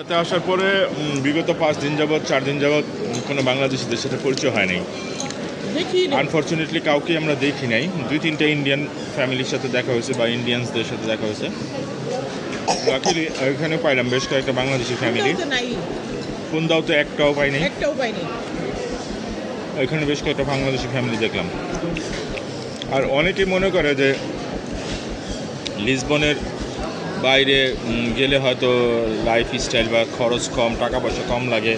হাতে আসার পরে বিগত পাঁচ দিন যাবৎ চার দিন যাবৎ কোনো বাংলাদেশিদের সাথে পরিচয় হয় নাই দেখি আনফর্চুনেটলি কাউকে আমরা দেখি নাই। দুই তিনটা ইন্ডিয়ান ফ্যামিলির সাথে দেখা হয়েছে বা ইন্ডিয়ানসদের সাথে দেখা হয়েছে। লাকিলি এখানে পাইলাম বেশ কয়েকটা বাংলাদেশি ফ্যামিলি ফোন দাও তো একটাও পাই নাই। একটাও পাইনি এখানে বেশ কয়েকটা বাংলাদেশি ফ্যামিলি দেখলাম। আর অনেকেই মনে করে যে লিসবনের বাইরে গেলে হয়তো লাইফ স্টাইল বা খরচ কম, টাকা পয়সা কম লাগে।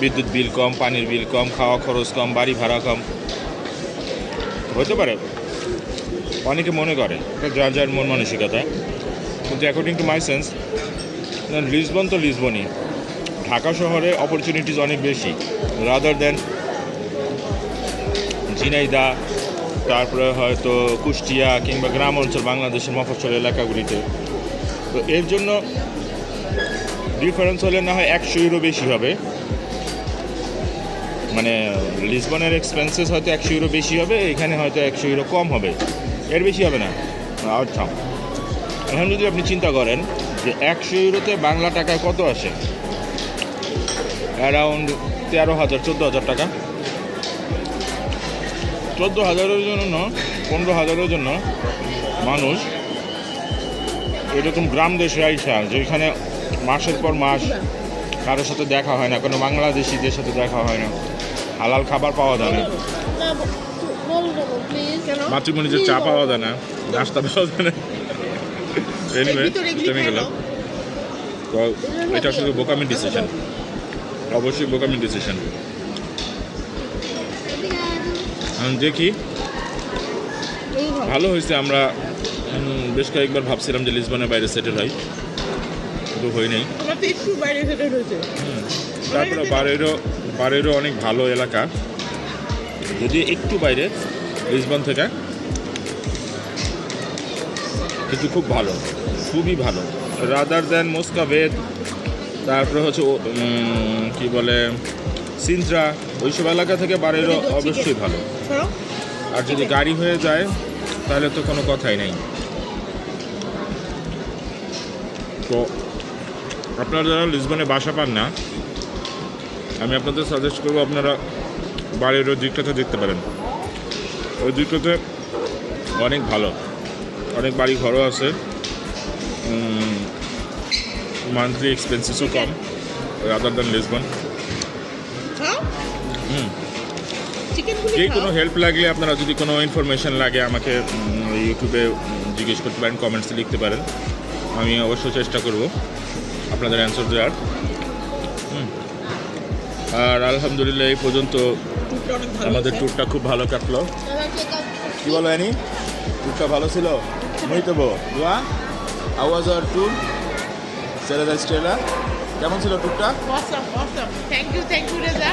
বিদ্যুৎ বিল কম, পানির বিল কম, খাওয়া খরচ কম, বাড়ি ভাড়া কম। হতে পারে। অনেকে মনে করে যার যার মন মানসিকতা। কিন্তু according to my sense Lisbon তো লিসবনই ঢাকা শহরে অপরচুনিটিস অনেক বেশি। রাদার দেন ঝিনাইদা তারপরে হয়তো কুষ্টিয়া কিংবা গ্রাম অঞ্চল, বাংলাদেশের মফস্বল এলাকাগুলিতে। তো এর জন্য ডিফারেন্স হলে না হয় একশো ইউরো বেশি হবে। মানে লিসবনের এক্সপেন্সেস হয়তো একশো ইউরো বেশি হবে, এখানে হয়তো একশো ইউরো কম হবে। এর বেশি হবে না। আচ্ছা এখন যদি আপনি চিন্তা করেন যে একশো ইউরোতে বাংলা টাকায় কত আসে? অ্যারাউন্ড তেরো হাজার, চোদ্দ হাজার টাকা। চোদ্দ হাজারের জন্য পনেরো হাজারের জন্য মানুষ এরকম গ্রাম দেশে আইসা, যেখানে মাসের পর মাস কারোর সাথে দেখা হয় না, কোনো বাংলাদেশিদের সাথে দেখা হয় না। হালাল খাবার পাওয়া যায় না। মাতৃমণিতে চা পাওয়া যায় না, নাস্তা পাওয়া যায় না। তো এটা শুধু অবশ্যই বোকামি ডিসিশন আমি দেখি, ভালো হয়েছে আমরা বেশ কয়েকবার ভাবছিলাম যে লিসবনের বাইরে সেটেল হয়। কিন্তু হই নাই তারপরে বারেরও বারেরও অনেক ভালো এলাকা। যদি একটু বাইরে লিসবন থেকে কিন্তু খুব ভালো খুবই ভালো। রাদার দেন মোস্কাভেদ তারপরে হচ্ছে কি বলে সিন্ত্রা ওইসব এলাকা থেকে বারেরও অবশ্যই ভালো। আর যদি গাড়ি হয়ে যায় তাহলে তো কোনো কথাই নেই। তো আপনারা যারা লিসবনে বাসা পান না আমি আপনাদের সাজেস্ট করব আপনারা বাড়ির ওই দিকটাতে দেখতে পারেন। ওই দিকটাতে অনেক ভালো অনেক বাড়ি ঘরও আছে। মান্থলি এক্সপেন্সেসও কম রাদার দ্যান লিসবন। হ্যাঁ হুম। যে কোনো হেল্প লাগলে আপনারা যদি কোনো ইনফরমেশন লাগে আমাকে ইউটিউবে জিজ্ঞেস করতে পারেন কমেন্টসে লিখতে পারেন। আমি অবশ্যই চেষ্টা করব আপনাদের অ্যান্সার দেওয়ার। আর আলহামদুলিল্লাহ এই পর্যন্ত আমাদের। ট্যুরটা খুব ভালো কাটলো। কি বলো অ্যানি ট্যুরটা ভালো ছিল? মই তো বো দোয়া? আওয়াজ আর ট্যুর সেরেদা স্টেলা কেমন ছিল ট্যুরটা রেজা।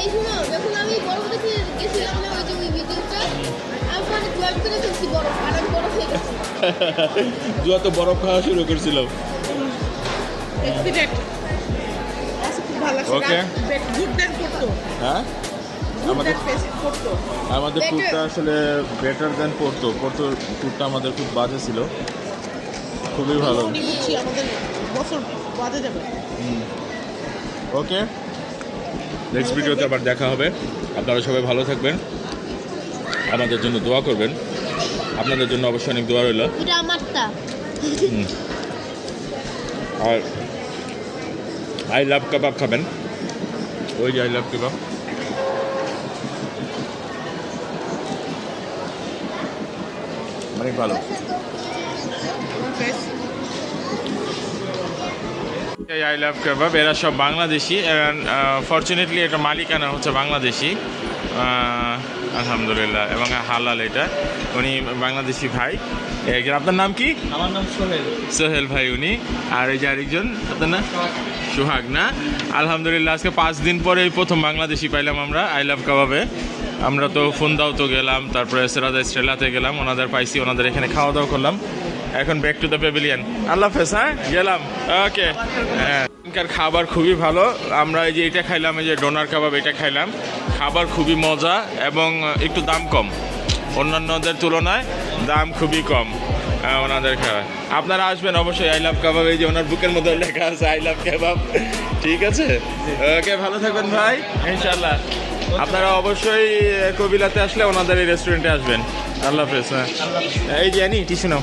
এই শুনো যখন আমি বরফ দেখে গেছিলাম না ওই যে ওই ভিডিওটা আমি জয়েন করে ফেলছি দোয়া তো বরফ খাওয়া শুরু করছিল। Excellent. খুব ভালো লাগছে। Okay. রাত- বেশ good dance করতো। হ্যাঁ? আমাদের। আমাদের ট্যুরটা আসলে বেটার দেন পড়তো পড়তো ট্যুরটা আমাদের খুব বাজে ছিল। খুবই ভালো। ওকে নেক্সট ভিডিওতে আবার দেখা হবে। আপনারা সবাই ভালো থাকবেন। আমাদের জন্য দোয়া করবেন। আপনাদের জন্য অবশ্যই অনেক দোয়া রইল। এটা আমারটা আর আই লাভ কাবাব খাবেন। ওই যে আই লাভ কাবাব। অনেক ভালো। আই লাভ কাবাব এরা সব বাংলাদেশি ফর্চুনেটলি এটা মালিকানা হচ্ছে বাংলাদেশি। আলহামদুলিল্লাহ এবং হালাল এটা। উনি বাংলাদেশি ভাই। আপনার নাম কি? আমার নাম সোহেল। সোহেল ভাই উনি। আর এই যে আরেকজন আপনার নাম? সোহাগ না। আলহামদুলিল্লাহ আজকে পাঁচ দিন পরে এই প্রথম বাংলাদেশি পাইলাম আমরা আই লাভ কাবাবে আমরা তো ফোন দাও তো গেলাম তারপরে সেরাদা স্ট্রেলাতে গেলাম ওনাদের পাইছি ওনাদের এখানে খাওয়া দাওয়া করলাম। এখন ব্যাক টু দ্য পেভিলিয়ন আল্লাহ হাফেজ হ্যাঁ? গেলাম। ওকে হ্যাঁ। এখানকার খাবার খুবই ভালো। আমরা এই যে এটা খাইলাম এই যে ডোনার কাবাব এটা খাইলাম। খাবার খুবই মজা এবং একটু দাম কম। অন্যান্যদের তুলনায় দাম খুবই কম হ্যাঁ, ওনাদের খাওয়া আপনারা আসবেন অবশ্যই আই লাভ কাবাব এই যে ওনার বুকের মধ্যে লেখা আছে আই লাভ কাবাব ঠিক আছে? ওকে ভালো থাকবেন ভাই। ইনশাল্লাহ আপনারা অবশ্যই কবিলাতে আসলে ওনাদের এই রেস্টুরেন্টে আসবেন। আল্লাহ হাফেজ হ্যাঁ। এই যে আনি টিসু নাও।